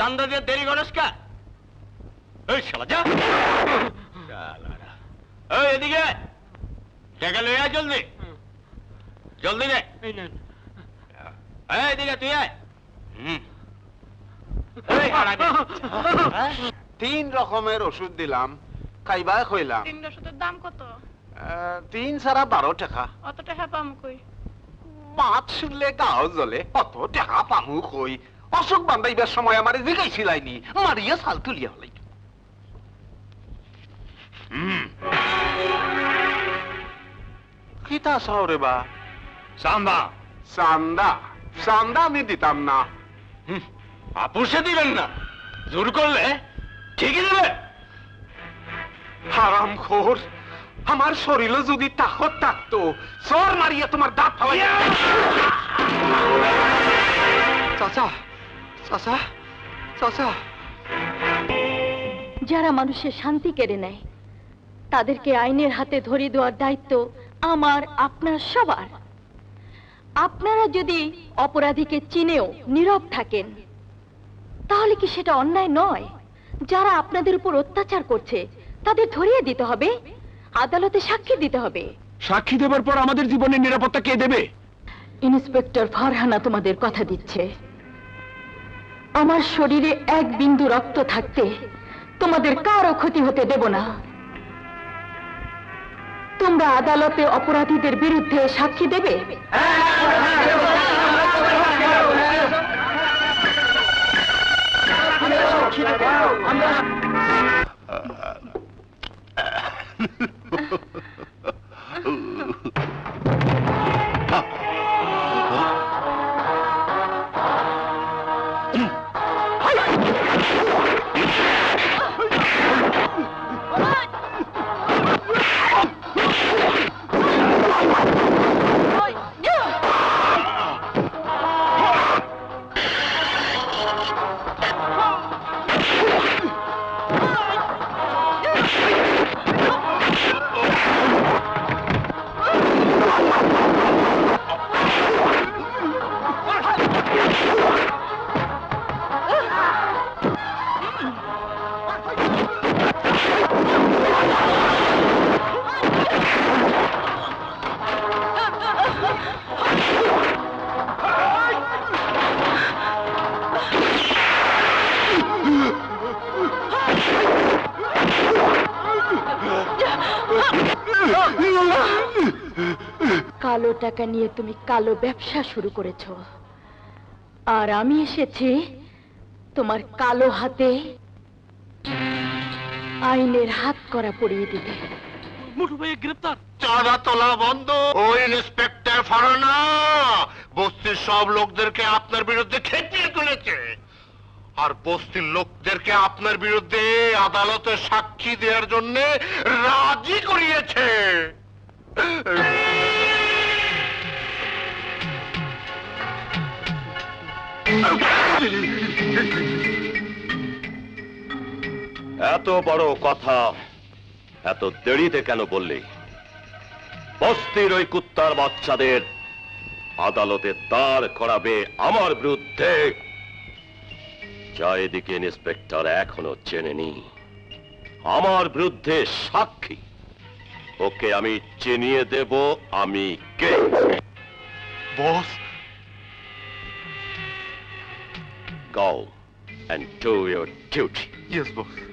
চান্দা দিয়ে দেরি করস কা? এই শালা যা। শালারা। এই এদিকে। টাকা লই আয় জলদি। জলদি রে এই নেন। এই এদিকে তুই আয়। হুম। হ্যাঁ? তিন রকমের ওষুধ দিলাম খাইবাই খইলাম। তিন ওষুধের দাম কত? আহ, তিন সারা বারো টাকা। অত টাকা পাম কই? মাছ শুনলে গাও জ্বলে অত টাকা পামু কই? অসুখ বান্ধাইবার সময় আমার জিগাইছিলাইনি মারিয়া সাল তুলিয়া হলাই কিতা চাও রে বা? সাম্বা চান্দা? চান্দা আমি দিতাম না। আপুসে দিবেন না। জোর করলে ঠিকই দেবে। হারাম খোর আমার শরীরে যদি তাহত থাকতো চর মারিয়া তোমার দাঁত চাচা চাচা চাচা। যারা মানুষের শান্তি কেড়ে নেয় তাদেরকে আইনের হাতে ধরিয়ে দেওয়ার দায়িত্ব আমার আপনার সবার। আপনারা যদি অপরাধীকে চিনেও নীরব থাকেন তাহলে কি সেটা অন্যায় নয়? যারা আপনাদের উপর অত্যাচার করছে তাদের ধরিয়ে দিতে হবে আদালতে সাক্ষী দিতে হবে। সাক্ষী দেবার পর আমাদের জীবনের নিরাপত্তা কে দেবে? ইন্সপেক্টর ফারহানা তোমাদের কথা দিচ্ছে। আমার শরীরে এক বিন্দু রক্ত থাকতে তোমাদের কারও ক্ষতি হতে দেব না। তোমরা আদালতে অপরাধীদের বিরুদ্ধে সাক্ষী দেবে? Oh, কালো টাকা নিয়ে তুমি কালো ব্যবসা শুরু করেছ। আর আমি এসেছি তোমার কালো হাতে আইনের হাত করা পড়িয়ে দিতে। মুঠু গ্রেপ্তার। চাঁদা তোলা বন্ধ ওই ইন্সপেক্টর ফারানা। বস্তির সব লোকদেরকে আপনার বিরুদ্ধে খেপিয়ে তুলেছে। আর বস্তির লোকদেরকে আপনার বিরুদ্ধে আদালতে সাক্ষী দেওয়ার জন্য রাজি করিয়েছে। এত বড় কথা, এত দেরিতে কেন বললি? বস্তির ওই কুত্তার বাচ্চাদের আদালতে দাঁড় করাবে আমার বিরুদ্ধে। যা এদিকে ইন্সপেক্টর এখনও চেনেনি। আমার বিরুদ্ধে সাক্ষী। ওকে আমি চিনিয়ে দেব আমি কে? Boss. Go and do your duty. Yes boss.